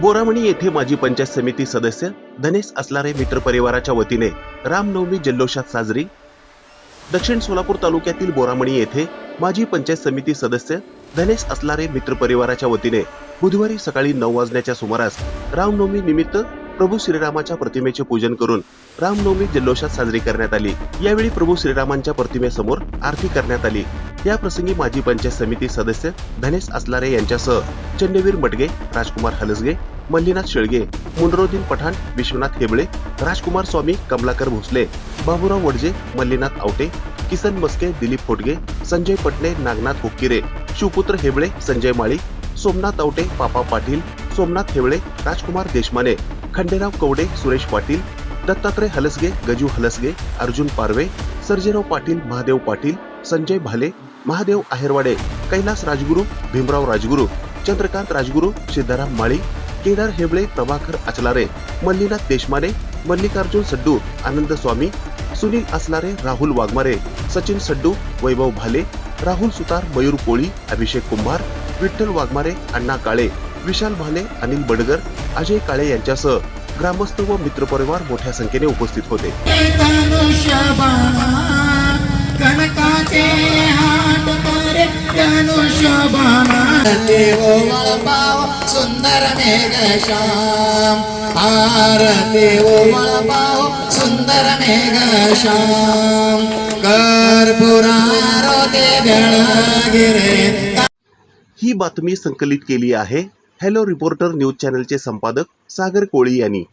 बोरामणी येथे माजी पंचायत समिती सदस्य धनेश असलारे मित्र परिवाराच्या वतीने रामनवमी जल्लोषात साजरी. दक्षिण सोलापूर तालुक्यातील बोरामणी येथे माजी पंचायत समिती सदस्य धनेश असलारे मित्र परिवाराच्या वतीने बुधवारी सकाळी नऊ वाजण्याच्या सुमारास रामनवमी निमित्त प्रभू श्रीरामाच्या प्रतिमेचे पूजन करून रामनवमी जल्लोषात साजरी करण्यात आली. यावेळी प्रभू श्रीरामांच्या प्रतिमेसमोर आरती करण्यात आली. याप्रसंगी माजी पंचायत समिती सदस्य धनेश असलारे यांच्यासह चंडवीर मटगे राजकुमार हलसगे मल्लीनाथ शेळगे मुनरोद्दीन पठाण विश्वनाथ हेबळे राजकुमार स्वामी कमलाकर भोसले बाबुराव वडजे मल्लीनाथ आवटे किसन मस्के दिलीप फोटगे संजय पटणे नागनाथ हुक्किरे शिवपुत्र हेबळे संजय माळी सोमनाथ आवटे पापा पाटील सोमनाथ हेबळे राजकुमार देशमाने खंडेराव कवडे सुरेश पाटील दत्तात्रय हलसगे गजू हलसगे अर्जुन पारवे सर्जेराव पाटील महादेव पाटील संजय भाले महादेव आहेरवाडे कैलास राजगुरू भीमराव राजगुरू चंद्रकांत राजगुरू सिद्धाराम माळी केदार हेबळे प्रभाकर अचलारे मल्लीनाथ देशमाने मल्लिकार्जुन सड्डू आनंद स्वामी सुनील असलारे राहुल वाघमारे सचिन सड्डू वैभव भाले राहुल सुतार मयूर कोळी अभिषेक कुंभार विठ्ठल वाघमारे अण्णा काळे विशाल भाले अनिल बडगर अजय काळे यांच्यासह ग्रामस्थ व मित्रपरिवार मोठ्या संख्येने उपस्थित होते. देवो मळपाव सुंदर मेघश्याम मळपाव सुंदर मेघश्याम कर्पुरारोते ही बातमी संकलित केली आहे हॅलो रिपोर्टर न्यूज चॅनलचे संपादक सागर कोळी यांनी.